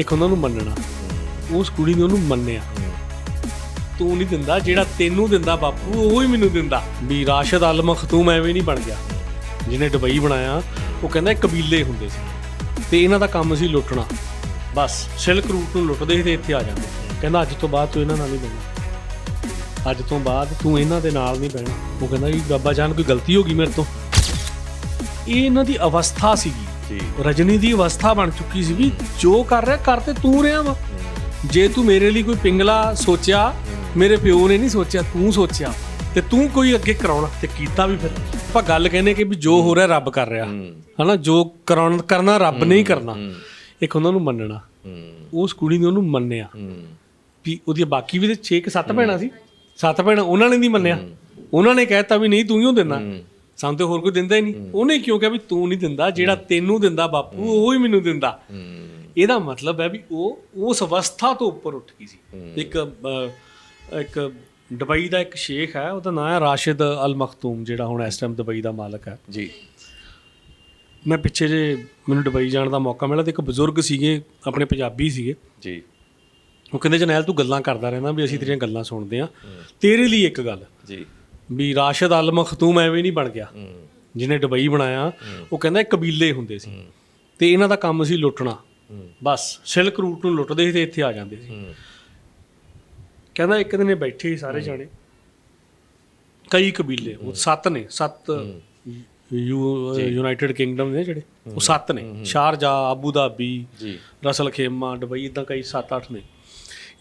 ਇੱਕ ਉਹਨਾਂ ਨੂੰ ਮੰਨਣਾ। ਉਸ ਕੁੜੀ ਨੇ ਉਹਨੂੰ ਮੰਨਿਆ। ਤੂੰ ਨਹੀਂ ਦਿੰਦਾ, ਜਿਹੜਾ ਤੈਨੂੰ ਦਿੰਦਾ ਬਾਪੂ, ਉਹ ਹੀ ਮੈਨੂੰ ਦਿੰਦਾ। ਵੀ ਰਾਸ਼ਦ ਅਲ ਮਖਤੂਮ ਐਵੇਂ ਨਹੀਂ ਬਣ ਗਿਆ। ਜਿਹਨੇ ਦੁਬਈ ਬਣਾਇਆ, ਉਹ ਕਹਿੰਦਾ ਕਬੀਲੇ ਹੁੰਦੇ ਸੀ। ਤੇ ਇਹਨਾਂ ਦਾ ਕੰਮ ਸੀ ਲੁੱਟਣਾ। ਬਸ, ਸਿਲਕ ਰੂਟ ਨੂੰ ਲੁੱਟਦੇ ਸੀ ਤੇ ਇੱਥੇ ਆ ਜਾਂਦੇ। ਕਹਿੰਦਾ, ਅੱਜ ਤੋਂ ਬਾਅਦ ਤੂੰ ਇਹਨਾਂ ਨਾਲ ਨਹੀਂ ਬਹਿਣਾ। ਅੱਜ ਤੋਂ ਬਾਅਦ ਤੂੰ ਇਹਨਾਂ ਦੇ ਨਾਲ ਨਹੀਂ ਬਹਿਣਾ। ਉਹ ਕਹਿੰਦਾ ਜੀ ਬਾਬਾ ਜਾਨ, ਕੋਈ ਗਲਤੀ ਹੋ ਗਈ ਮੇਰੇ ਤੋਂ? ਇਹ ਇਹਨਾਂ ਦੀ ਅਵਸਥਾ ਸੀਗੀ। ਜੀ ਰਜਨੀ ਦੀ ਅਵਸਥਾ ਬਣ ਚੁੱਕੀ ਸੀ ਵੀ ਜੋ ਕਰ ਰਿਹਾ ਕਰ ਤੇ ਤੂੰ ਰਿਹਾ ਵਾ। ਜੇ ਤੂੰ ਮੇਰੇ ਲਈ ਕੋਈ ਪਿੰਗਲਾ ਸੋਚਿਆ ਮੇਰੇ ਪਿਓ ਨੇ ਨਹੀਂ ਸੋਚਿਆ ਤੂੰ ਸੋਚਿਆ ਤੇ ਤੂੰ ਕੋਈ ਅੱਗੇ ਕਰਾਉਣਾ ਤੇ ਕੀਤਾ ਵੀ ਫਿਰ। ਆਪਾਂ ਗੱਲ ਕਹਿੰਦੇ ਕਿ ਵੀ ਜੋ ਹੋ ਰਿਹਾ ਰੱਬ ਕਰ ਰਿਹਾ। ਹਨਾ ਜੋ ਕਰਾਉਣ ਕਰਨਾ ਰੱਬ ਨੇ ਹੀ ਕਰਨਾ। ਇੱਕ ਉਹਨਾਂ ਨੂੰ ਮੰਨਣਾ। ਹੂੰ। ਉਸ ਕੁੜੀ ਨੇ ਉਹਨੂੰ ਮੰਨਿਆ। ਹੂੰ। ਵੀ ਉਹਦੀਆਂ ਬਾਕੀ ਵੀ ਤੇ 6 ਕਿ 7 ਭੈਣਾਂ ਸੀ। 7 ਭੈਣਾਂ ਉਹਨਾਂ ਨੇ ਨਹੀਂ ਮੰਨਿਆ। ਉਹਨਾਂ ਨੇ ਕਹਿਤਾ ਵੀ ਨਹੀਂ ਤੂੰ ਹੀ ਓ ਦਿੰਦਾ ਸਾਨੂੰ ਤੇ ਹੋਰ ਕੋਈ ਦਿੰਦਾ ਹੀ ਨਹੀਂ। ਉਹਨੇ ਕਿਉਂ ਕਿਹਾ ਵੀ ਤੂੰ ਨਹੀਂ ਦਿੰਦਾ ਜਿਹੜਾ ਤੈਨੂੰ ਦਿੰਦਾ ਬਾਪੂ ਉਹ ਹੀ ਮੈਨੂੰ ਦਿੰਦਾ। ਇਹਦਾ ਮਤਲਬ ਹੈ ਵੀ ਉਹ ਉਸ ਅਵਸਥਾ ਤੋਂ ਉੱਪਰ ਉੱਠ ਗਈ ਸੀ। ਇੱਕ ਇੱਕ ਦੁਬਈ ਦਾ ਇੱਕ ਸ਼ੇਖ ਹੈ ਉਹਦਾ ਨਾਮ ਹੈ ਰਾਸ਼ਿਦ ਅਲ ਮਖਤੂਮ ਜਿਹੜਾ ਹੁਣ ਇਸ ਟਾਈਮ ਦੁਬਈ ਦਾ ਮਾਲਕ ਹੈ। ਜੀ। ਮੈਂ ਪਿੱਛੇ ਜੇ ਮੈਨੂੰ ਦੁਬਈ ਜਾਣ ਦਾ ਮੌਕਾ ਮਿਲਿਆ ਤੇ ਇੱਕ ਬਜ਼ੁਰਗ ਸੀਗੇ ਆਪਣੇ ਪੰਜਾਬੀ ਸੀਗੇ। ਜੀ। ਉਹ ਕਹਿੰਦੇ ਜਨੈਲ ਤੂੰ ਗੱਲਾਂ ਕਰਦਾ ਰਹਿੰਦਾ ਵੀ ਅਸੀਂ ਤੇਰੀਆਂ ਗੱਲਾਂ ਸੁਣਦੇ ਆ ਤੇਰੇ ਲਈ ਇੱਕ ਗੱਲ। ਜੀ। ਵੀ ਰਾਸ਼ਿਦ ਅਲ ਮਖਤੂਮ ਐਵੇਂ ਨਹੀਂ ਬਣ ਗਿਆ। ਜਿਹਨੇ ਦੁਬਈ ਬਣਾਇਆ ਉਹ ਕਹਿੰਦਾ ਕਬੀਲੇ ਹੁੰਦੇ ਸੀ। ਤੇ ਇਹਨਾਂ ਦਾ ਕੰਮ ਸੀ ਲੁੱਟਣਾ। ਬਸ ਸਿਲਕ ਰੂਟ ਨੂੰ ਲੁੱਟਦੇ ਸੀ ਤੇ ਇੱਥੇ ਆ ਜਾਂਦੇ ਸੀ। ਕਹਿੰਦਾ ਇੱਕ ਦਿਨ ਬੈਠੇ ਸਾਰੇ ਜਾਣੇ। ਕਈ ਕਬੀਲੇ ਉਹ ਸੱਤ ਨੇ ਸੱਤ ਯੂਨਾਈਟਿਡ ਕਿੰਗਡਮ ਨੇ ਜਿਹੜੇ ਉਹ ਸੱਤ ਨੇ। ਸ਼ਾਰਜਾ ਆਬੂ ਧਾਬੀ ਜੀ। ਰਸਲ ਖੇਮਾ ਦੁਬਈ ਇਦਾਂ ਕਈ 7-8 ਨੇ।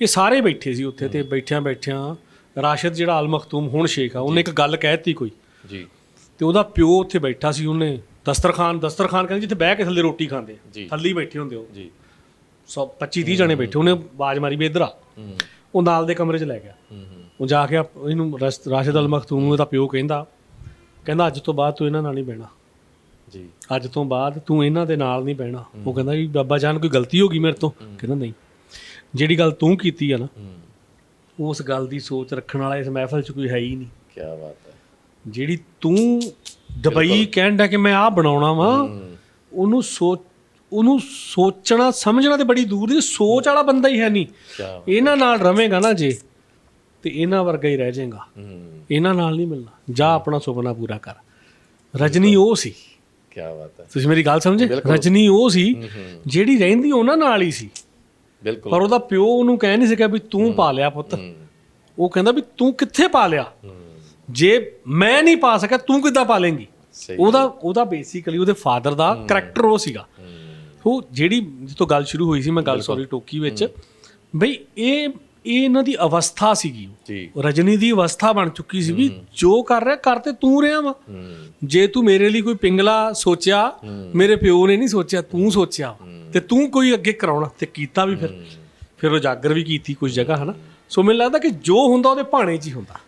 ਇਹ ਸਾਰੇ ਬੈਠੇ ਸੀ ਉੱਥੇ ਤੇ ਬੈਠਿਆਂ ਬੈਠਿਆਂ ਰਾਸ਼ਿਦ ਜਿਹੜਾ ਅਲ ਮਖਤੂਮ ਹੁਣ ਸ਼ੇਖ ਆ ਉਹਨੇ ਇੱਕ ਗੱਲ ਕਹਿਤੀ ਕੋਈ। ਜੀ। ਤੇ ਉਹਦਾ ਪਿਓ ਉੱਥੇ ਬੈਠਾ ਸੀ ਉਹਨੇ ਦਸਤਰਖਾਨ ਦਸਤਰਖਾਨ ਕਹਿੰਦੇ ਜਿੱਥੇ ਬਹਿ ਕੇ ਥੱਲੇ ਰੋਟੀ ਖਾਂਦੇ ਆ। ਜੀ। ਥੱਲੇ ਹੀ ਬੈਠੇ ਹੁੰਦੇ ਉਹ। ਜੀ। ਸੌ 25 30 ਜਣੇ ਬੈਠੇ ਉਹਨੇ ਆਵਾਜ਼ ਮਾਰੀ ਵੀ ਇੱਧਰ ਆ। ਉਹ ਨਾਲ ਦੇ ਕਮਰੇ 'ਚ ਲੈ ਗਿਆ। ਉਹ ਜਾ ਕੇ ਇਹਨੂੰ ਰਸ- ਰਾਸ਼ਿਦ ਅਲ ਮਖਤੂਮ ਨੂੰ ਇਹਦਾ ਪਿਓ ਕਹਿੰਦਾ ਕਹਿੰਦਾ ਅੱਜ ਤੋਂ ਬਾਅਦ ਤੂੰ ਇਹਨਾਂ ਨਾਲ ਨਹੀਂ ਬਹਿਣਾ। ਜੀ। ਅੱਜ ਤੋਂ ਬਾਅਦ ਤੂੰ ਇਹਨਾਂ ਦੇ ਨਾਲ ਨਹੀਂ ਬਹਿਣਾ। ਉਹ ਕਹਿੰਦਾ ਵੀ ਬਾਬਾ ਜਾਨ ਕੋਈ ਗਲਤੀ ਹੋ ਗਈ ਮੇਰੇ ਤੋਂ? ਕਹਿੰਦਾ ਨਹੀਂ। ਜਿਹੜੀ ਗੱਲ ਤੂੰ ਕੀਤੀ ਆ ਨਾ ਉਸ ਗੱਲ ਦੀ ਸੋਚ ਰੱਖਣ ਵਾਲਾ ਇਸ ਮਹਿਫਲ 'ਚ ਕੋਈ ਹੈ ਹੀ ਨਹੀਂ। ਕੀ ਬਾਤ ਹੈ। ਜਿਹੜੀ ਤੂੰ ਦੁਬਈ ਕਹਿੰਦਾ ਕਿ ਮੈਂ ਆਹ ਬਣਾਉਣਾ ਵਾ ਉਹਨੂੰ ਸੋਚ ਉਹਨੂੰ ਸੋਚਣਾ ਸਮਝਣਾ ਤੇ ਬੜੀ ਦੂਰ ਦੀ ਸੋਚ ਵਾਲਾ ਬੰਦਾ ਹੀ ਹੈ ਨਹੀਂ। ਇਹਨਾਂ ਨਾਲ ਰਵੇਂਗਾ ਨਾ ਜੇ ਤੇ ਇਹਨਾਂ ਵਰਗਾ ਹੀ ਰਹਿ ਜਾਏਗਾ। ਇਹਨਾਂ ਨਾਲ ਨਹੀਂ ਮਿਲਣਾ। ਜਾ ਆਪਣਾ ਸੁਪਨਾ ਪੂਰਾ ਕਰ। ਰਜਨੀ ਉਹ ਸੀ। ਕੀ ਬਾਤ ਹੈ। ਤੁਸੀਂ ਮੇਰੀ ਗੱਲ ਸਮਝੇ? ਰਜਨੀ ਉਹ ਸੀ ਜਿਹੜੀ ਰਹਿੰਦੀ ਉਹਨਾਂ ਨਾਲ ਹੀ ਸੀ। ਬਿਲਕੁਲ। ਪਰ ਉਹਦਾ ਪਿਓ ਉਹਨੂੰ ਕਹਿ ਨਹੀਂ ਸਕਿਆ ਵੀ ਤੂੰ ਪਾ ਲਿਆ ਪੁੱਤ। ਉਹ ਕਹਿੰਦਾ ਵੀ ਤੂੰ ਕਿੱਥੇ ਪਾ ਲਿਆ? ਜੇ ਮੈਂ ਨਹੀਂ ਪਾ ਸਕਿਆ ਤੂੰ ਕਿੱਦਾਂ ਪਾ ਲੇਂਗੀ? ਉਹਦਾ ਉਹਦਾ ਬੇਸਿਕਲੀ ਉਹਦੇ ਫਾਦਰ ਦਾ ਕੈਰੈਕਟਰ ਉਹ ਸੀਗਾ। ਉਹ ਜਿਹੜੀ ਜਿੱਥੋਂ ਗੱਲ ਸ਼ੁਰੂ ਹੋਈ ਸੀ ਮੈਂ ਗੱਲ ਸੌਰੀ ਟੋਕੀ ਵਿੱਚ। ਬਈ ਇਹ ਇਹ ਇਹਨਾਂ ਦੀ ਅਵਸਥਾ ਸੀਗੀ। ਰਜਨੀ ਦੀ ਅਵਸਥਾ ਬਣ ਚੁੱਕੀ ਸੀ ਵੀ ਜੋ ਕਰ ਰਿਹਾ ਕਰ ਤੇ ਤੂੰ ਰਿਹਾ ਵਾ। ਜੇ ਤੂੰ ਮੇਰੇ ਲਈ ਕੋਈ ਪਿੰਗਲਾ ਸੋਚਿਆ ਮੇਰੇ ਪਿਓ ਨੇ ਨਹੀਂ ਸੋਚਿਆ ਤੂੰ ਸੋਚਿਆ ਤੇ ਤੂੰ ਕੋਈ ਅੱਗੇ ਕਰਾਉਣਾ ਤੇ ਕੀਤਾ ਵੀ ਫਿਰ। ਫਿਰ ਉਜਾਗਰ ਵੀ ਕੀਤੀ ਕੁਝ ਜਗ੍ਹਾ ਹਨਾ? ਸੋ ਮੈਨੂੰ ਲੱਗਦਾ ਕਿ ਜੋ ਹੁੰਦਾ ਉਹਦੇ ਭਾਣੇ 'ਚ ਹੀ ਹੁੰਦਾ।